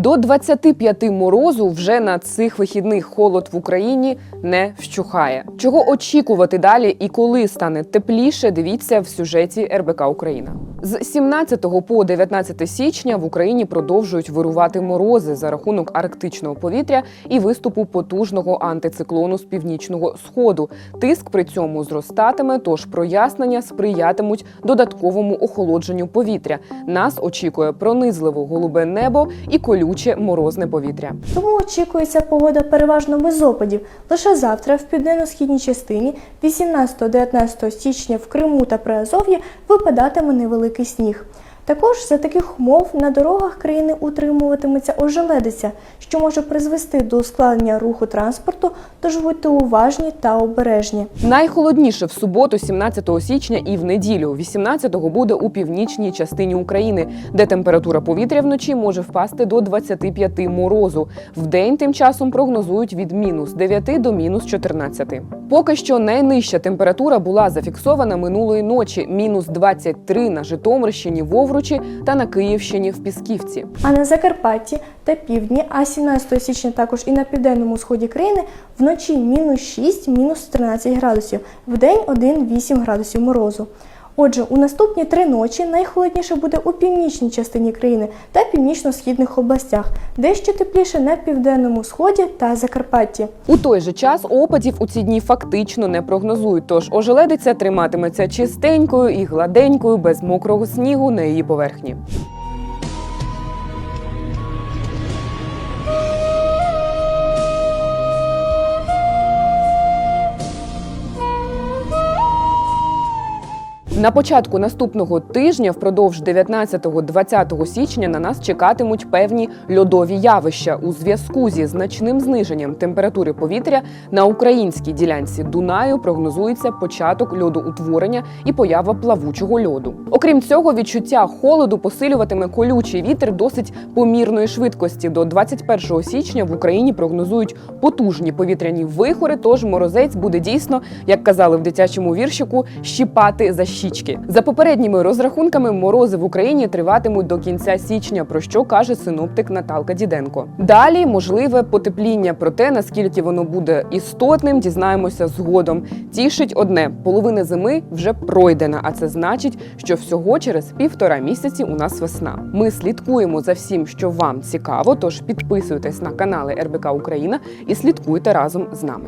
До 25 морозу вже на цих вихідних холод в Україні не вщухає. Чого очікувати далі і коли стане тепліше? Дивіться в сюжеті РБК Україна. З 17 по 19 січня в Україні продовжують вирувати морози за рахунок арктичного повітря і виступу потужного антициклону з північного сходу. Тиск при цьому зростатиме, тож прояснення сприятимуть додатковому охолодженню повітря. Нас очікує пронизливо голубе небо і колюче морозне повітря. Тому очікується погода переважно без опадів. Лише завтра в південно-східній частині, 18-19 січня в Криму та Приазов'ї випадатиме невеликий сніг. Також за таких умов на дорогах країни утримуватиметься ожеледиця, що може призвести до ускладнення руху транспорту, тож будьте уважні та обережні. Найхолодніше в суботу, 17 січня, і в неділю, 18-го, буде у північній частині України, де температура повітря вночі може впасти до 25 морозу. В день тим часом прогнозують від мінус 9 до мінус 14. Поки що найнижча температура була зафіксована минулої ночі мінус 23 на Житомирщині, Вовручі та на Київщині в Пісківці. А на Закарпатті та півдні, а 17 січня також і на південному сході країни вночі мінус 6, мінус 13 градусів, вдень 1-8 градусів морозу. Отже, у наступні три ночі найхолодніше буде у північній частині країни та північно-східних областях, дещо тепліше на південному сході та Закарпатті. У той же час опадів у ці дні фактично не прогнозують, тож ожеледиця триматиметься чистенькою і гладенькою, без мокрого снігу на її поверхні. На початку наступного тижня, впродовж 19-20 січня, на нас чекатимуть певні льодові явища у зв'язку зі значним зниженням температури повітря на українській ділянці Дунаю. Прогнозується початок льодоутворення і поява плавучого льоду. Окрім цього, відчуття холоду посилюватиме колючий вітер досить помірної швидкості. До 21 січня в Україні прогнозують потужні повітряні вихори. Тож морозець буде дійсно, як казали в дитячому віршику, щіпати за щічки. За попередніми розрахунками, морози в Україні триватимуть до кінця січня, про що каже синоптик Наталка Діденко. Далі можливе потепління, проте наскільки воно буде істотним, дізнаємося згодом. Тішить одне: половина зими вже пройдена, а це значить, що всього через півтора місяці у нас весна. Ми слідкуємо за всім, що вам цікаво. Тож підписуйтесь на канали РБК Україна і слідкуйте разом з нами.